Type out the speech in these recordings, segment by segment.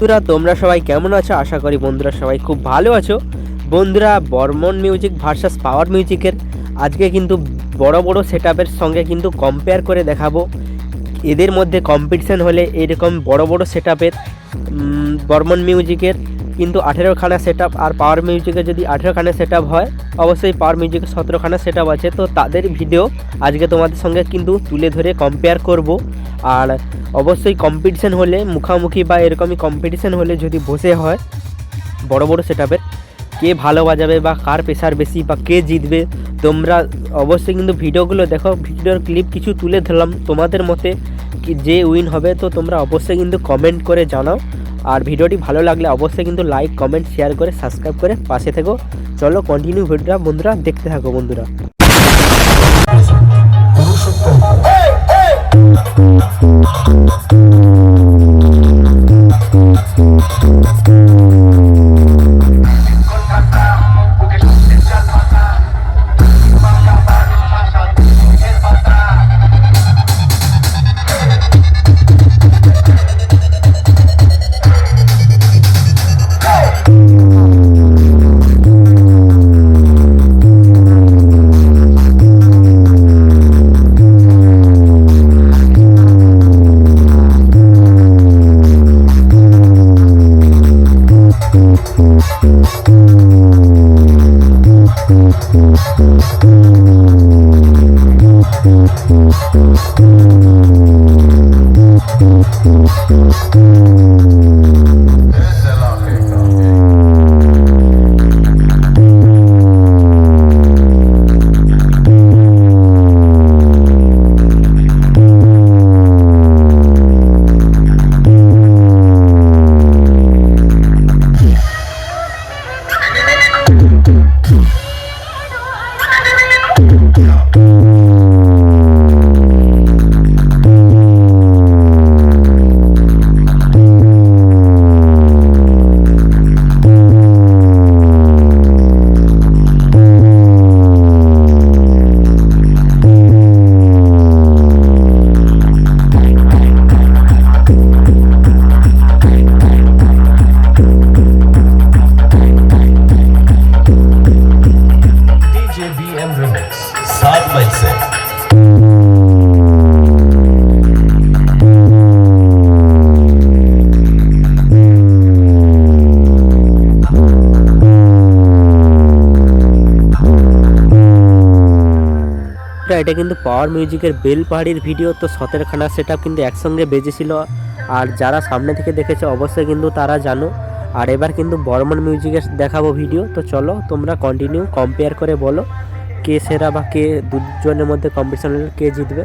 বন্ধুরা, তোমরা সবাই কেমন আছো? আশা করি বন্ধুরা সবাই খুব ভালো আছো। বন্ধুরা, বর্মন মিউজিক ভার্সাস পাওয়ার মিউজিকের আজকে কিন্তু বড় বড় সেট সঙ্গে কিন্তু কম্পেয়ার করে দেখাবো। এদের মধ্যে কম্পিটিশান হলে এরকম বড় বড় সেট আপের বর্মন মিউজিকের কিন্তু আঠেরোখানা সেট আর পাওয়ার মিউজিকের যদি আঠেরোখানা সেট হয়, অবশ্যই পাওয়ার মিউজিকের সতেরোখানা সেট আছে। তো তাদের ভিডিও আজকে তোমাদের সঙ্গে কিন্তু তুলে ধরে কম্পেয়ার করব। আর অবশ্যই কম্পিটিশন হলে, মুখামুখি বা এরকমই কম্পিটিশন হলে যদি বসে হয়, বড় বড় সেট কে ভালো বাজাবে বা কার প্রেশার বেশি বা কে জিতবে, তোমরা অবশ্যই কিন্তু ভিডিওগুলো দেখো। ভিডিওর ক্লিপ কিছু তুলে ধরলাম তোমাদের মতে যে উইন হবে, তো তোমরা অবশ্যই কিন্তু কমেন্ট করে জানাও। আর ভিডিওটি ভালো লাগলে অবশ্যই কিন্তু লাইক কমেন্ট শেয়ার করে সাবস্ক্রাইব করে পাশে থেকো। চলো কন্টিনিউ ভিডিওটা বন্ধুরা দেখতে থাকো বন্ধুরা। Mesela এটা কিন্তু পাওয়ার মিউজিকের বেল পাহাড়ির ভিডিও তো সতেরোখানা সেট কিন্তু একসঙ্গে বেজেছিল। আর যারা সামনে থেকে দেখেছে, অবশ্যই কিন্তু তারা জানো। আর এবার কিন্তু বর্মন মিউজিকের দেখাবো ভিডিও তো চলো তোমরা কন্টিনিউ কম্পেয়ার করে বলো, কে সেরা বা কে দুজনের মধ্যে কম্পিটিশন কে জিতবে।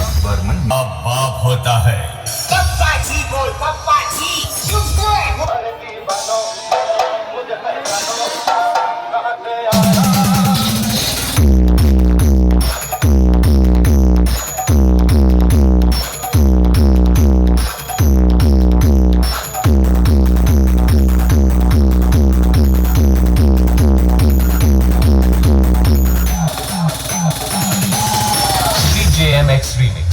अब बाप होता है। MX Remix